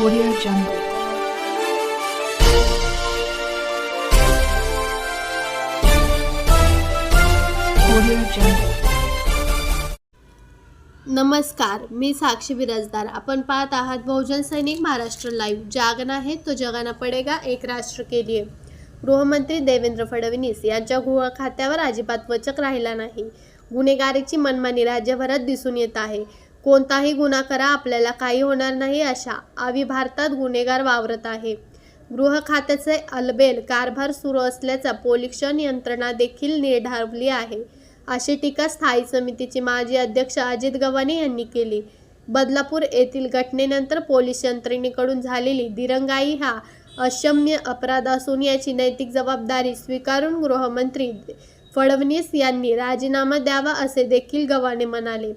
Audio Jungle. Audio Jungle. नमस्कार मी साक्षी बिराजदार. आपण पाहत आहात बहुजन सैनिक महाराष्ट्र लाईव्ह जागना है तो जगाना पडेगा एक राष्ट्र के लिए. गृहमंत्री देवेंद्र फडणवीस यांच्या गृह खात्यावर अजिबात वचक राहिला नाही. गुन्हेगारीची मनमानी राज्यभरात दिसून येत आहे. कोणताही गुन्हा करा आपल्याला काही होणार नाही अशा आवी भारतात गुन्हेगार वावरत आहे. गृह खात्याचे अलबेल कारभार सुरू असल्याचा पोलिक्षण यंत्रणा देखील निर्धारली आहे. अशी टीका स्थायी समितीचे माजी अध्यक्ष अजित गव्हाणे यांनी केली. बदलापूर येथील घटनेनंतर पोलीस यंत्रणेकडून झालेली दिरंगाई हा अक्षम्य अपराध असून याची नैतिक जबाबदारी स्वीकारून गृहमंत्री फडणवीस यांनी राजीनामा द्यावा असे देखील गव्हाणे म्हणाले.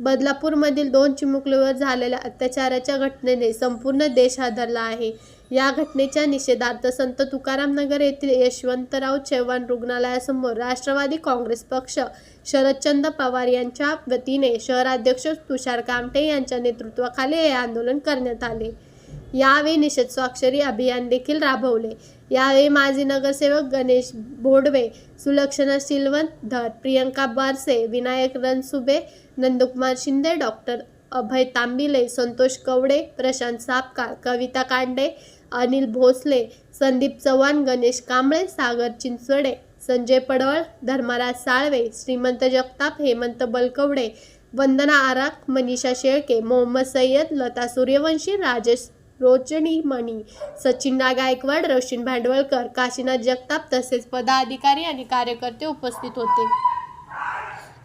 बदलापूरमधील दोन चिमुकलीवर झालेल्या अत्याचाराच्या घटनेने संपूर्ण देश हादरला आहे. या घटनेच्या निषेधार्थ संत तुकाराम नगर येथील यशवंतराव चव्हाण रुग्णालयासमोर राष्ट्रवादी काँग्रेस पक्ष शरदचंद्र पवार यांच्या वतीने शहराध्यक्ष तुषार कामटे यांच्या नेतृत्वाखाली हे आंदोलन करण्यात आले. यावेळी निषेध स्वाक्षरी अभियान देखील राबवले. यावेळी माजी नगरसेवक गणेश भोडवे सुलक्षणा सिलवंत प्रियंका बारसे विनायक रणसुबे नंदकुमार शिंदे डॉक्टर अभय तांबिले संतोष कवडे प्रशांत सापकार कविता कांडे अनिल भोसले संदीप चव्हाण गणेश कांबळे सागर चिंचवडे संजय पडवळ धर्मराज साळवे श्रीमंत जगताप हेमंत बलकवडे वंदना आराख मनीषा शेळके मोहम्मद सय्यद लता सूर्यवंशी राजेश रोचनी मणी. सचिनदा गायकवाड रोशन भांडवलकर काशीनाथ जगताप तसेच पदाधिकारी आणि कार्यकर्ते उपस्थित होते.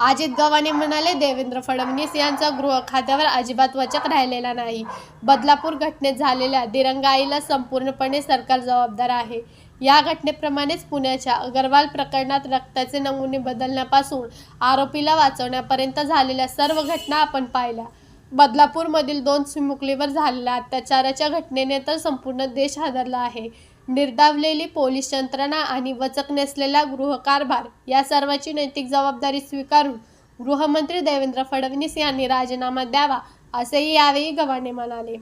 अजित गव्हाणे म्हणाले देवेंद्र फडणवीस यांचा गृह खात्यावर अजिबात वचक राहिलेला नाही. बदलापूर घटनेत झालेल्या दिरंगाईला संपूर्णपणे सरकार जबाबदार आहे. या घटनेप्रमाणेच पुण्याच्या अगरवाल प्रकरणात रक्ताचे नमुने बदलण्यापासून आरोपीला वाचवण्यापर्यंत झालेल्या सर्व घटना आपण पाहिल्या. बदलापूरमधील दोन चिमुकलीवर झालेल्या अत्याचाराच्या घटनेने तर संपूर्ण देश हादरला आहे. निर्दावलेली पोलीस यंत्रणा आणि वचक नसलेला गृहकारभार या सर्वाची नैतिक जबाबदारी स्वीकारून गृहमंत्री देवेंद्र फडणवीस यांनी राजीनामा द्यावा असेही यावेळी गव्हाणे म्हणाले.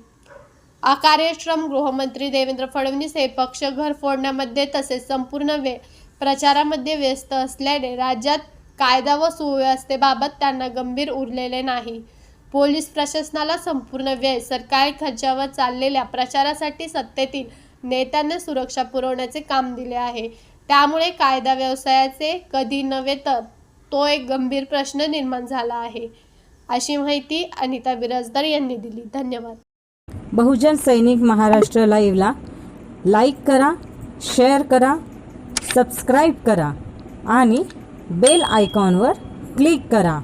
अकार्यश्रम गृहमंत्री देवेंद्र फडणवीस हे पक्ष घर फोडण्यामध्ये तसेच संपूर्ण वेळ प्रचारामध्ये व्यस्त असल्याने राज्यात कायदा व सुव्यवस्थेबाबत त्यांना गंभीर उरलेले नाही. पोलीस प्रशासनाला संपूर्ण वेळ सरकारी खर्चावर चाललेल्या प्रचारासाठी सत्तेतील नेत्यांना सुरक्षा पुरवण्याचे काम दिले आहे. त्यामुळे कायदा व्यवसायाचे कधी नव्हे तर तो एक गंभीर प्रश्न निर्माण झाला आहे. अशी माहिती अनिता बिराजदार यांनी दिली. धन्यवाद. बहुजन सैनिक महाराष्ट्र लाईव्हला लाईक करा शेअर करा सबस्क्राईब करा आणि बेल आयकॉनवर क्लिक करा.